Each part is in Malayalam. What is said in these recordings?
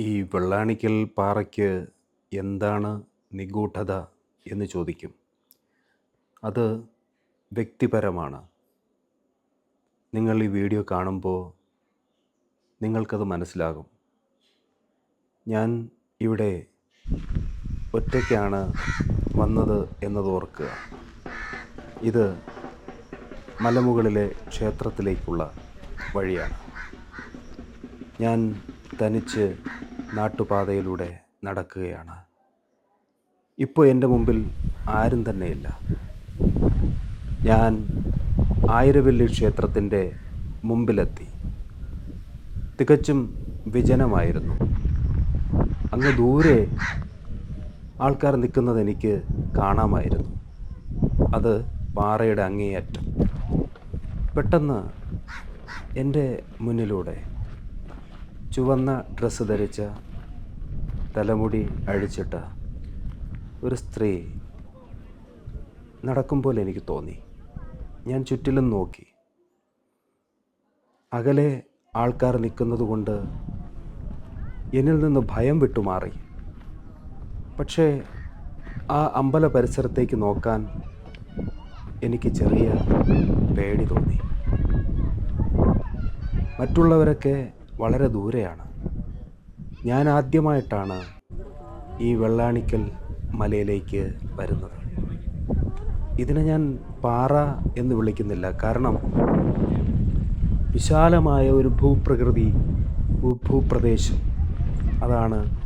ഈ വെള്ളാണിക്കൽ പാറയ്ക്ക് എന്താണ് നിഗൂഢത എന്ന് ചോദിക്കും. അത് വ്യക്തിപരമാണ്. നിങ്ങൾ ഈ വീഡിയോ കാണുമ്പോൾ നിങ്ങൾക്കത് മനസ്സിലാകും. ഞാൻ ഇവിടെ ഒറ്റയ്ക്കാണ് വന്നത് എന്നത് ഓർക്കുക. ഇത് മലമുകളിലെ ക്ഷേത്രത്തിലേക്കുള്ള വഴിയാണ്. ഞാൻ തനിച്ച് നാട്ടുപാതയിലൂടെ നടക്കുകയാണ്. ഇപ്പോൾ എന്റെ മുമ്പിൽ ആരും തന്നെയില്ല. ഞാൻ ആയിരവല്ലി ക്ഷേത്രത്തിന്റെ മുമ്പിലെത്തി. തികച്ചും വിജനമായിരുന്നു. അങ്ങ് ദൂരെ ആൾക്കാർ നിൽക്കുന്നത് എനിക്ക് കാണാമായിരുന്നു. അത് പാറയുടെ അങ്ങേയറ്റം. പെട്ടെന്ന് എന്റെ മുന്നിലൂടെ ചുവന്ന ഡ്രസ്സ് ധരിച്ച തലമുടി അഴിച്ചിട്ട ഒരു സ്ത്രീ നടക്കുമ്പോൾ എനിക്ക് തോന്നി. ഞാൻ ചുറ്റിലും നോക്കി. അകലെ ആൾക്കാർ നിൽക്കുന്നത് കൊണ്ട് എന്നിൽ നിന്ന് ഭയം വിട്ടുമാറി. പക്ഷേ ആ അമ്പല പരിസരത്തേക്ക് നോക്കാൻ എനിക്ക് ചെറിയ പേടി തോന്നി. മറ്റുള്ളവരൊക്കെ വളരെ ദൂരെയാണ്. ഞാൻ ആദ്യമായിട്ടാണ് ഈ വെള്ളാണിക്കൽ മലയിലേക്ക് വരുന്നത്. ഇതിനെ ഞാൻ പാറ എന്ന് വിളിക്കുന്നില്ല. കാരണം വിശാലമായ ഒരു ഭൂപ്രകൃതി ഭൂപ്രദേശം. അതാണ്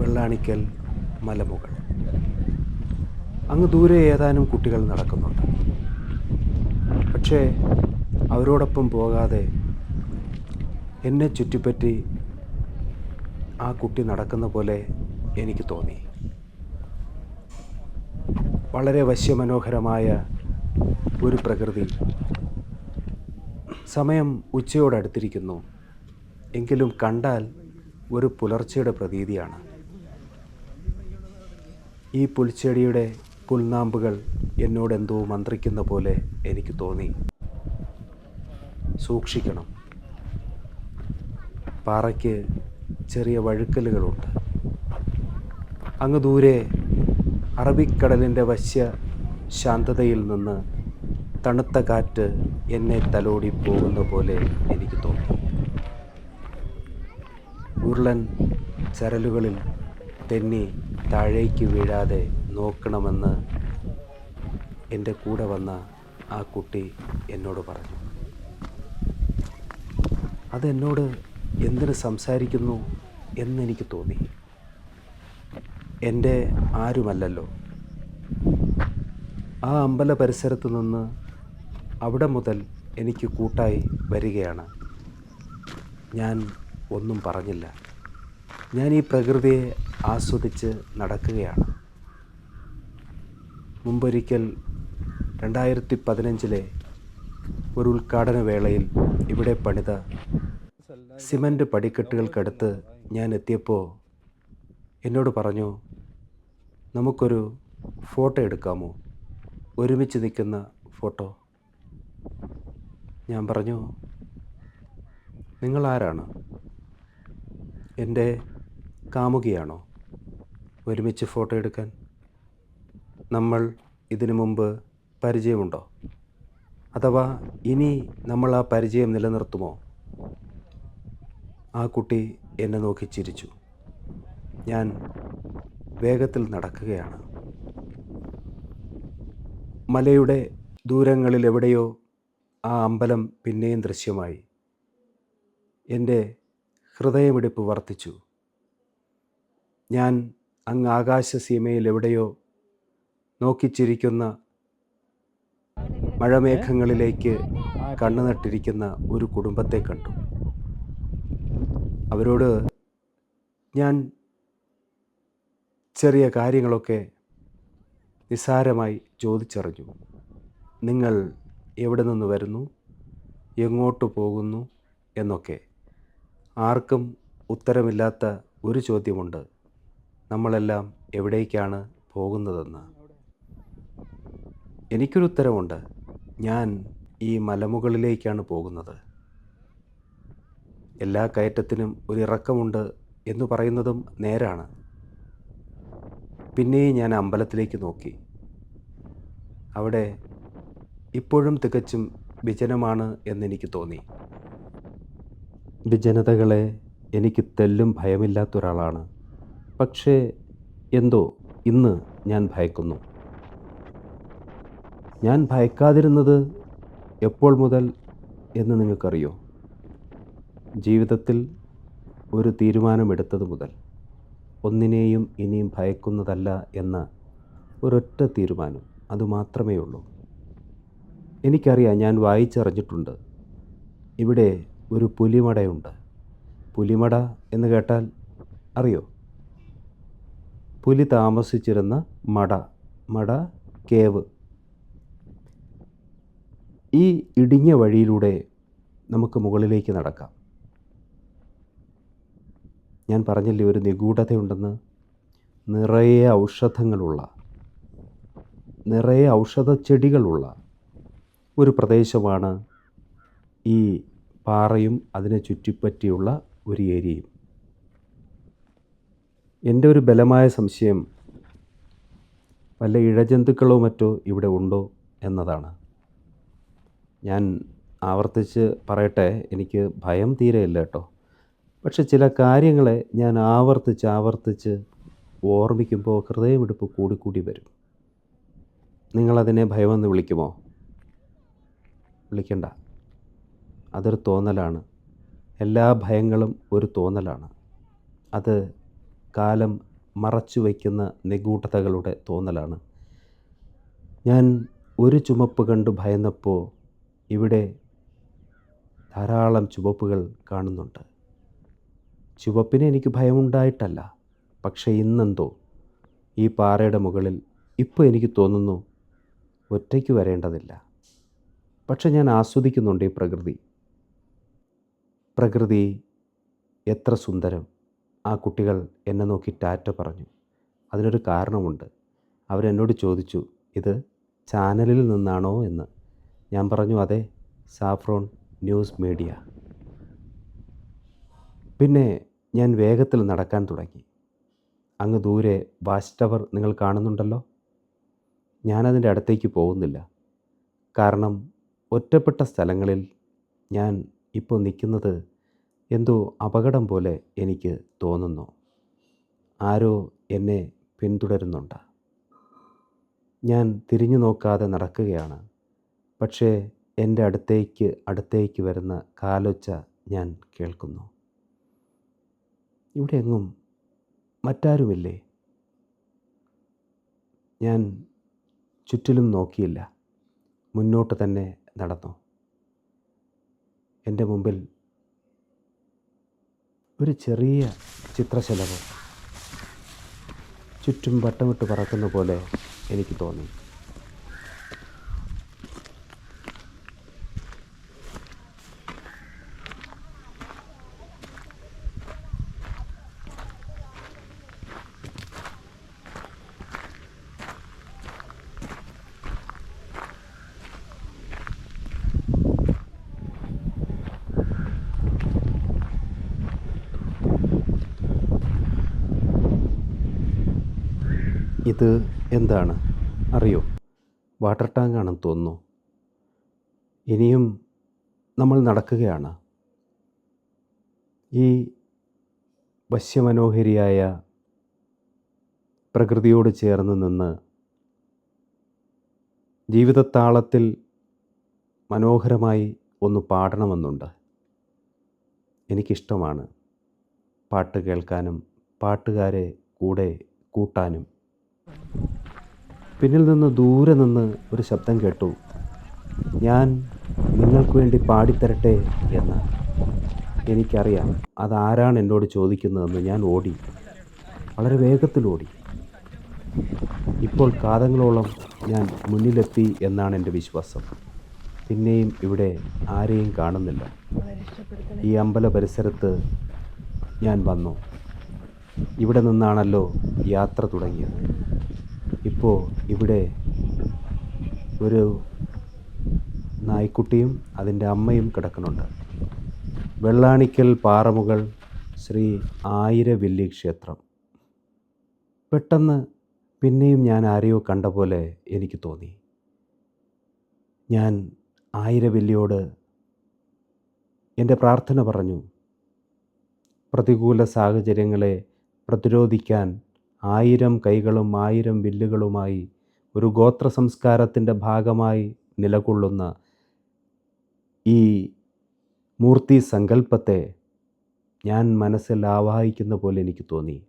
വെള്ളാണിക്കൽ മലമുകൾ. അങ്ങ് ദൂരെ ഏതാനും കുട്ടികൾ നടക്കുന്നുണ്ട്. പക്ഷേ അവരോടൊപ്പം പോകാതെ എന്നെ ചുറ്റിപ്പറ്റി ആ കുട്ടി നടക്കുന്ന പോലെ എനിക്ക് തോന്നി. വളരെ വശ്യമനോഹരമായ ഒരു പ്രകൃതി. സമയം ഉച്ചയോടടുത്തിരിക്കുന്നു. എങ്കിലും കണ്ടാൽ ഒരു പുലർച്ചയുടെ പ്രതീതിയാണ്. ഈ പുൽച്ചെടിയുടെ പുൽനാമ്പുകൾ എന്നോടെന്തോ മന്ത്രിക്കുന്ന പോലെ എനിക്ക് തോന്നി. സൂക്ഷിക്കണം. പാറയ്ക്ക് ചെറിയ വഴുക്കലുകളുണ്ട്. അങ്ങ് ദൂരെ അറബിക്കടലിന്റെ വശ്യ ശാന്തതയിൽ നിന്ന് തണുത്ത കാറ്റ് എന്നെ തലോടി പോകുന്ന പോലെ എനിക്ക് തോന്നി. ഉരുളൻ ചരലുകളിൽ തെന്നി താഴേക്ക് വീഴാതെ നോക്കണമെന്ന് എന്റെ കൂടെ വന്ന ആ കുട്ടി എന്നോട് പറഞ്ഞു. അതെന്നോട് എന്തിന് സംസാരിക്കുന്നു എന്നെനിക്ക് തോന്നി. എന്റെ ആരുമല്ലല്ലോ. ആ അമ്പല പരിസരത്ത് നിന്ന് അവിടെ മുതൽ എനിക്ക് കൂട്ടായി വരികയാണ്. ഞാൻ ഒന്നും പറഞ്ഞില്ല. ഞാൻ ഈ പ്രകൃതിയെ ആസ്വദിച്ച് നടക്കുകയാണ്. മുമ്പൊരിക്കൽ രണ്ടായിരത്തി പതിനഞ്ചിലെ ഒരു ഉദ്ഘാടന വേളയിൽ ഇവിടെ പണിത സിമന്റ് പടിക്കെട്ടുകൾക്കടുത്ത് ഞാൻ എത്തിയപ്പോൾ എന്നോട് പറഞ്ഞു നമുക്കൊരു ഫോട്ടോ എടുക്കാമോ? ഒരുമിച്ച് നിൽക്കുന്ന ഫോട്ടോ. ഞാൻ പറഞ്ഞു നിങ്ങൾ ആരാണ് എന്റെ കാമുകിയാണോ ഒരുമിച്ച് ഫോട്ടോ എടുക്കാൻ? നമ്മൾ ഇതിനു മുമ്പ് പരിചയമുണ്ടോ? അഥവാ ഇനി നമ്മൾ ആ പരിചയം നിലനിർത്തുമോ? ആ കുട്ടി എന്നെ നോക്കി ചിരിച്ചു. ഞാൻ വേഗത്തിൽ നടക്കുകയാണ്. മലയുടെ ദൂരങ്ങളിൽ എവിടെയോ ആ അമ്പലം പിന്നെയും ദൃശ്യമായി. എന്റെ ഹൃദയമിടിപ്പ് വർദ്ധിച്ചു. ഞാൻ അങ്ങ് ആകാശസീമയിൽ എവിടെയോ നോക്കിച്ചിരിക്കുന്ന മഴമേഘങ്ങളിലേക്ക് കണ്ണു നട്ടിരിക്കുന്ന ഒരു കുടുംബത്തെ കണ്ടു. അവരോട് ഞാൻ ചെറിയ കാര്യങ്ങളൊക്കെ നിസ്സാരമായി ചോദിച്ചറിഞ്ഞു. നിങ്ങൾ എവിടെ നിന്ന് വരുന്നു? എങ്ങോട്ട് പോകുന്നു? എന്നൊക്കെ. ആർക്കും ഉത്തരമില്ലാത്ത ഒരു ചോദ്യമുണ്ട്. നമ്മളെല്ലാം എവിടേക്കാണ് പോകുന്നതെന്ന്. എനിക്കൊരു ഉത്തരമുണ്ട് ഞാൻ ഈ മലമുകളിലേക്കാണ് പോകുന്നത്. എല്ലാ കയറ്റത്തിനും ഒരു ഇറക്കമുണ്ട് എന്ന് പറയുന്നതും നേരാണ്. പിന്നെയും ഞാൻ അമ്പലത്തിലേക്ക് നോക്കി. അവിടെ ഇപ്പോഴും തികച്ചും വിജനമാണ് എന്നെനിക്ക് തോന്നി. വിജനതകളെ എനിക്ക് തെല്ലും ഭയമില്ലാത്തൊരാളാണ്. പക്ഷേ എന്തോ ഇന്ന് ഞാൻ ഭയക്കുന്നു. ഞാൻ ഭയക്കാതിരുന്നത് എപ്പോൾ മുതൽ എന്ന് നിങ്ങൾക്കറിയോ? ജീവിതത്തിൽ ഒരു തീരുമാനമെടുത്തത് മുതൽ ഒന്നിനെയും ഇനിയും ഭയക്കുന്നതല്ല എന്ന ഒരൊറ്റ തീരുമാനം അതുമാത്രമേ ഉള്ളൂ. എനിക്കറിയാം ഞാൻ വായിച്ചറിഞ്ഞിട്ടുണ്ട്. ഇവിടെ ഒരു പുലിമടയുണ്ട്. പുലിമട എന്ന് കേട്ടാൽ അറിയോ? പുലി താമസിച്ചിരുന്ന മട മട കേവ്. ഈ ഇടിഞ്ഞ വഴിയിലൂടെ നമുക്ക് മുകളിലേക്ക് നടക്കാം. ഞാൻ പറഞ്ഞില്ലേ ഒരു നിഗൂഢതയുണ്ടെന്ന്? നിറയെ ഔഷധങ്ങളുള്ള നിറയെ ഔഷധ ചെടികളുള്ള ഒരു പ്രദേശമാണ് ഈ പാറയും അതിനെ ചുറ്റിപ്പറ്റിയുള്ള ഒരു ഏരിയയും. എന്റെ ഒരു ബലമായ സംശയം വല്ല ഇഴജന്തുക്കളോ മറ്റോ ഇവിടെ ഉണ്ടോ എന്നതാണ്. ഞാൻ ആവർത്തിച്ച് പറയട്ടെ എനിക്ക് ഭയം തീരെയില്ല കേട്ടോ. പക്ഷെ ചില കാര്യങ്ങളെ ഞാൻ ആവർത്തിച്ച് ആവർത്തിച്ച് ഓർമ്മിക്കുമ്പോൾ ഹൃദയമിടിപ്പ് കൂടിക്കൂടി വരും. നിങ്ങളതിനെ ഭയമെന്ന് വിളിക്കുമോ? വിളിക്കണ്ട. അതൊരു തോന്നലാണ്. എല്ലാ ഭയങ്ങളും ഒരു തോന്നലാണ്. അത് കാലം മറച്ചു വയ്ക്കുന്ന നിഗൂഢതകളുടെ തോന്നലാണ്. ഞാൻ ഒരു ചുമപ്പ് കണ്ട് ഭയന്നപ്പോൾ ഇവിടെ ധാരാളം ചുവപ്പുകൾ കാണുന്നുണ്ട്. ചുവപ്പിന് എനിക്ക് ഭയമുണ്ടായിട്ടല്ല. പക്ഷേ ഇന്നെന്തോ? ഈ പാറയുടെ മുകളിൽ ഇപ്പോൾ എനിക്ക് തോന്നുന്നു ഒറ്റയ്ക്ക് വരേണ്ടതില്ല. പക്ഷെ ഞാൻ ആസ്വദിക്കുന്നുണ്ട് ഈ പ്രകൃതി. പ്രകൃതി എത്ര സുന്ദരം. ആ കുട്ടികൾ എന്നെ നോക്കി ടാറ്റ പറഞ്ഞു. അതിനൊരു കാരണമുണ്ട്. അവരെന്നോട് ചോദിച്ചു ഇത് ചാനലിൽ നിന്നാണോ? എന്ന്. ഞാൻ പറഞ്ഞു അതെ സാഫ്രോൺ ന്യൂസ് മീഡിയ. പിന്നെ ഞാൻ വേഗത്തിൽ നടക്കാൻ തുടങ്ങി. അങ്ങ് ദൂരെ വാച്ച് ടവർ നിങ്ങൾ കാണുന്നുണ്ടല്ലോ? ഞാനതിന്റെ അടുത്തേക്ക് പോകുന്നില്ല. കാരണം ഒറ്റപ്പെട്ട സ്ഥലങ്ങളിൽ ഞാൻ ഇപ്പോൾ നിൽക്കുന്നത് എന്തോ അപകടം പോലെ എനിക്ക് തോന്നുന്നു. ആരോ എന്നെ പിന്തുടരുന്നുണ്ട്. ഞാൻ തിരിഞ്ഞു നോക്കാതെ നടക്കുകയാണ്. പക്ഷേ എന്റെ അടുത്തേക്ക് അടുത്തേക്ക് വരുന്ന കാലൊച്ച ഞാൻ കേൾക്കുന്നു. ഇവിടെ എങ്ങും മറ്റാരുമില്ലേ? ഞാൻ ചുറ്റിലും നോക്കിയില്ല. മുന്നോട്ട് തന്നെ നടന്നു. എന്റെ മുമ്പിൽ ഒരു ചെറിയ ചിത്രശലഭം. ചുറ്റും വട്ടമിട്ട് പറക്കുന്ന പോലെ എനിക്ക് തോന്നി. ഇത് എന്താണ്? അറിയോ? വാട്ടർ ടാങ്കാണെന്ന് തോന്നുന്നു. ഇനിയും നമ്മൾ നടക്കുകയാണ്. ഈ വശ്യമനോഹരിയായ പ്രകൃതിയോട് ചേർന്ന് നിന്ന് ജീവിതത്താളത്തിൽ മനോഹരമായി ഒന്ന് പാടണമെന്നുണ്ട്. എനിക്കിഷ്ടമാണ് പാട്ട് കേൾക്കാനും പാട്ടുകാരെ കൂടെ കൂട്ടാനും. പിന്നിൽ നിന്ന് ദൂരെ നിന്ന് ഒരു ശബ്ദം കേട്ടു. ഞാൻ നിങ്ങൾക്ക് വേണ്ടി പാടിത്തരട്ടെ എന്ന്. എനിക്കറിയാം അതാരാണ് എന്നോട് ചോദിക്കുന്നതെന്ന് ഞാൻ ഓടി. വളരെ വേഗത്തിൽ ഓടി. ഇപ്പോൾ കാതങ്ങളോളം ഞാൻ മുന്നിലെത്തി എന്നാണ് എന്റെ വിശ്വാസം. പിന്നെയും ഇവിടെ ആരെയും കാണുന്നില്ല. ഈ അമ്പല പരിസരത്ത് ഞാൻ വന്നു. ഇവിടെ നിന്നാണല്ലോ യാത്ര തുടങ്ങിയത്. ഇപ്പോൾ ഇവിടെ ഒരു നായ്ക്കുട്ടിയും അതിന്റെ അമ്മയും കിടക്കുന്നുണ്ട്. വെള്ളാണിക്കൽ പാറമുകൾ ശ്രീ ആയിരവില്ലി ക്ഷേത്രം. പെട്ടെന്ന് പിന്നെയും ഞാൻ ആരെയോ കണ്ട പോലെ എനിക്ക് തോന്നി. ഞാൻ ആയിരവില്ലിയോട് എന്റെ പ്രാർത്ഥന പറഞ്ഞു. പ്രതികൂല സാഹചര്യങ്ങളെ പ്രതിരോധിക്കാൻ ആയിരം കൈകളും ആയിരം വില്ലുകളുമായി ഒരു ഗോത്ര സംസ്കാരത്തിന്റെ ഭാഗമായി നിലകൊള്ളുന്ന ഈ മൂർത്തി സങ്കല്പത്തെ ഞാൻ മനസ്സിൽ ആവാഹിക്കുന്ന പോലെ എനിക്ക് തോന്നി.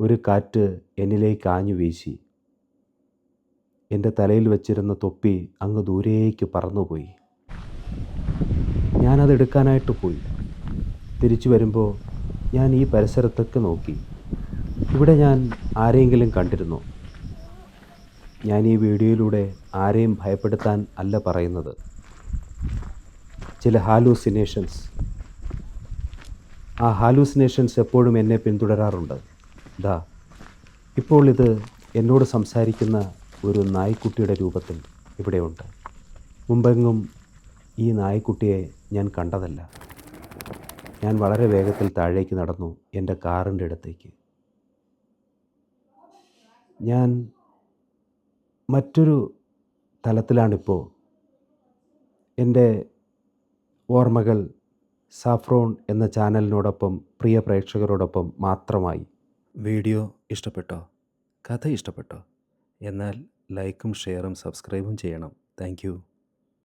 ഒരു കാറ്റ് എന്നിലേക്ക് ആഞ്ഞു വീശി. എന്റെ തലയിൽ വെച്ചിരുന്ന തൊപ്പി അങ്ങ് ദൂരേക്ക് പറന്നുപോയി. ഞാനത് എടുക്കാനായിട്ട് പോയി. തിരിച്ചു വരുമ്പോൾ ഞാൻ ഈ പരിസരത്തൊക്കെ നോക്കി. ഇവിടെ ഞാൻ ആരെയെങ്കിലും കണ്ടിരുന്നു? ഞാൻ ഈ വീഡിയോയിലൂടെ ആരെയും ഭയപ്പെടുത്താൻ അല്ല പറയുന്നത്. ചില ഹാലൂസിനേഷൻസ്. ആ ഹാലൂസിനേഷൻസ് എപ്പോഴും എന്നെ പിന്തുടരാറുണ്ട്. ദാ ഇപ്പോൾ ഇത് എന്നോട് സംസാരിക്കുന്ന ഒരു നായ്ക്കുട്ടിയുടെ രൂപത്തിൽ ഇവിടെയുണ്ട്. മുമ്പെങ്ങും ഈ നായ്ക്കുട്ടിയെ ഞാൻ കണ്ടതല്ല. ഞാൻ വളരെ വേഗത്തിൽ താഴേക്ക് നടന്നു എന്റെ കാറിന്റെ അടുത്തേക്ക്. ഞാൻ മറ്റൊരു തലത്തിലാണിപ്പോൾ എന്റെ ഓർമ്മകൾ സാഫ്രോൺ എന്ന ചാനലിനോടൊപ്പം പ്രിയ പ്രേക്ഷകരോടൊപ്പം മാത്രമായി. വീഡിയോ ഇഷ്ടപ്പെട്ടോ? കഥ ഇഷ്ടപ്പെട്ടോ? എന്നാൽ ലൈക്കും ഷെയറും സബ്സ്ക്രൈബും ചെയ്യണം. താങ്ക്